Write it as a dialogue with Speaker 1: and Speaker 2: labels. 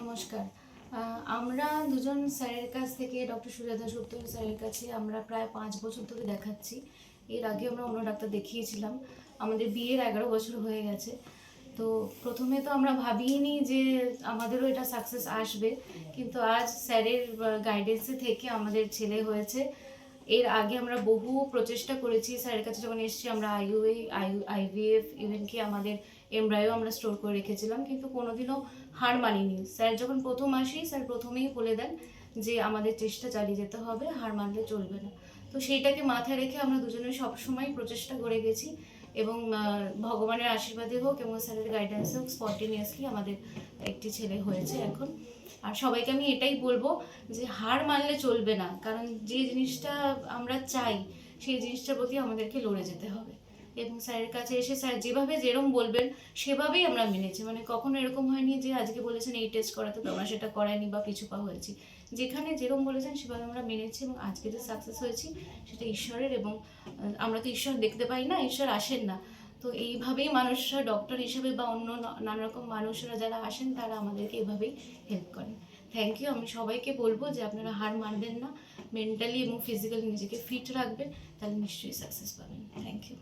Speaker 1: নমস্কার। আমরা দুজন স্যারের কাছ থেকে ডক্টর সুজাতা সত্তর স্যারের কাছে আমরা প্রায় পাঁচ বছর ধরে দেখাচ্ছি। এর আগে আমরা অন্য ডাক্তার দেখিয়েছিলাম। আমাদের বিয়ের এগারো বছর হয়ে গেছে। তো প্রথমে তো আমরা ভাবিনি যে আমাদেরও এটা সাকসেস আসবে। কিন্তু আজ স্যারের গাইডেন্সে থেকে আমাদের ছেলে হয়েছে। এর আগে আমরা বহু প্রচেষ্টা করেছি, স্যারের কাছে যখন এসেছি আমরা আইইউএ আইউ আইভিএফ, ইভেন কি আমাদের এমব্রায়ও আমরা স্টোর করে রেখেছিলাম, কিন্তু কোনোদিনও হার মানিনি। স্যার যখন প্রথম আসি, স্যার প্রথমেই বলে দেন যে আমাদের চেষ্টা চালিয়ে যেতে হবে, হার মানলে চলবে না। তো সেইটাকে মাথায় রেখে আমরা দুজনে সবসময় প্রচেষ্টা করে গেছি। এবং ভগবানের আশীর্বাদে হোক এবং স্যারের গাইডেন্স হোক স্পন্টেনিয়াসলি আমাদের একটি ছেলে হয়েছে এখন। আর সবাইকে আমি এটাই বলব যে হার মানলে চলবে না, কারণ যে জিনিসটা আমরা চাই, সেই জিনিসটার প্রতি আমাদেরকে লড়ে যেতে হবে। এবং স্যারের কাছে এসে স্যার যেভাবে যেরম বলবেন, সেভাবেই আমরা মেনেছি। মানে কখনো এরকম হয়নি যে আজকে বলেছেন এই টেস্ট করাতে তো আমরা সেটা করাইনি বা কিছু পা হয়েছি। যেখানে যেরকম বলেছেন, সেভাবে আমরা মেনেছি এবং আজকে যে সাকসেস হয়েছি, সেটা ঈশ্বরের এবং আমরা তো ঈশ্বর দেখতে পাই না, ঈশ্বর আসেন না। তো এইভাবেই মানুষরা ডক্টর হিসেবে বা অন্য নানা রকম মানুষরা যারা আসেন, তারা আমাদেরকে এভাবেই হেল্প করেন। থ্যাংক ইউ আমি সবাইকে বলব যে আপনারা হার মানবেন না। মেন্টালি এবং ফিজিক্যালি নিজেকে ফিট রাখবেন, তাহলে নিশ্চয়ই সাকসেস পাবেন। Thank you